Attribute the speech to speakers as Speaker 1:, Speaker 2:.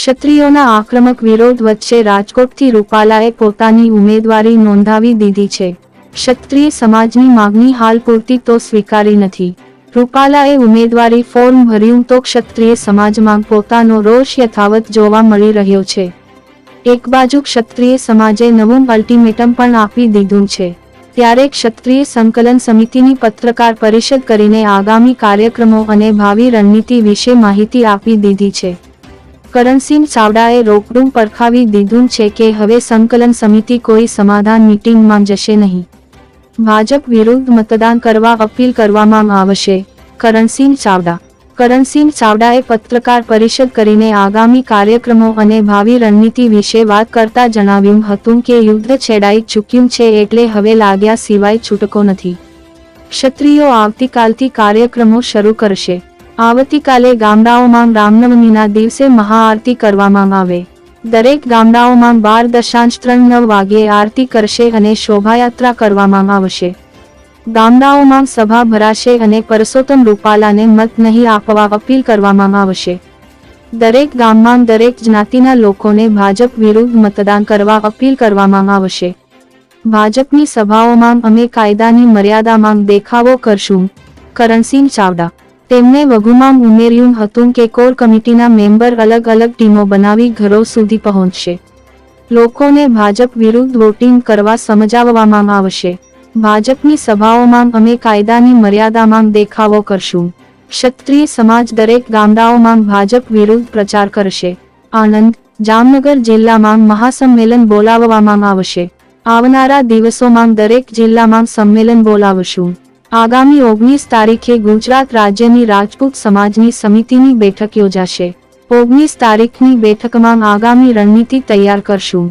Speaker 1: ક્ષત્રિયોના આક્રમક વિરોધ વચ્ચે રાજકોટથી રૂપાલાએ પોતાની ઉમેદવારી નોંધાવી દીધી છે. ક્ષત્રિય સમાજની માગણી હાલ પૂરતી તો સ્વીકારી નથી. રૂપાલાએ ઉમેદવારી ફોર્મ ભર્યું તો ક્ષત્રિય સમાજમાં પોતાનો રોષ યથાવત જોવા મળી રહ્યો છે. એક બાજુ ક્ષત્રિય સમાજે નવું અલ્ટિમેટમ પણ આપી દીધું છે. ત્યારે ક્ષત્રિય સંકલન સમિતિની પત્રકાર પરિષદ કરીને આગામી કાર્યક્રમો અને ભાવિ રણનીતિ વિશે માહિતી આપી દીધી છે. કરણસિંહ ચાવડાએ રોકડું પરખાવી દીધું છે કે હવે સંકલન સમિતિ કોઈ સમાધાન મીટિંગમાં જશે નહીં. ભાજપ વિરુદ્ધ મતદાન કરવા અપીલ કરવામાં આવશે. કરણસિંહ ચાવડા. કરણસિંહ ચાવડાએ પત્રકાર પરિષદ કરીને આગામી કાર્યક્રમો અને ભાવિ રણનીતિ વિશે વાત કરતા જણાવ્યું હતું કે યુદ્ધ છેડાઈ ચૂક્યું છે એટલે હવે લાગ્યા સિવાય છૂટકો નથી. ક્ષત્રિયો આવતીકાલથી કાર્યક્રમો શરૂ કરશે. આવતીકાલે ગામડાઓમાં રામનવમીના દિવસે મહાઆરતી કરવામાં આવે. દરેક ગામડાઓમાં બાર દશાંશ ત્રણ નવ વાગ્યે આરતી કરશે અને શોભાયાત્રા કરવામાં આવશે. ગામડાઓમાં સભા ભરાશે અને પરસોત્તમ રૂપાલાને મત નહીં આપવા અપીલ કરવામાં આવશે. દરેક ગામમાં દરેક જ્ઞાતિના લોકોને ભાજપ વિરુદ્ધ મતદાન કરવા અપીલ કરવામાં આવશે. ભાજપની સભાઓમાં અમે કાયદાની મર્યાદામાં દેખાવો કરશું. કરણસિંહ ચાવડા તેમણે વધુમાં ઉમેર્યું હતું કે કોર કમિટીના મેમ્બર અલગ અલગ ટીમો બનાવી ઘરો સુધી પહોંચશે. લોકોને ભાજપ વિરુદ્ધ વોટિંગ કરવા સમજાવવામાં આવશે. ભાજપની સભાઓમાં અમે કાયદાની મર્યાદામાં દેખાવો કરશું. ક્ષત્રિય સમાજ દરેક ગામડાઓમાં ભાજપ વિરુદ્ધ પ્રચાર કરશે. આનંદ જામનગર જિલ્લામાં મહાસંમેલન બોલાવવામાં આવશે. આવનારા દિવસોમાં દરેક જિલ્લામાં સંમેલન બોલાવશું. આગામી ઓગણીસ તારીખે ગુજરાત રાજ્યની રાજપૂત સમાજની સમિતિની બેઠક યોજાશે. ઓગણીસ તારીખની બેઠકમાં આગામી રણનીતિ તૈયાર કરશું.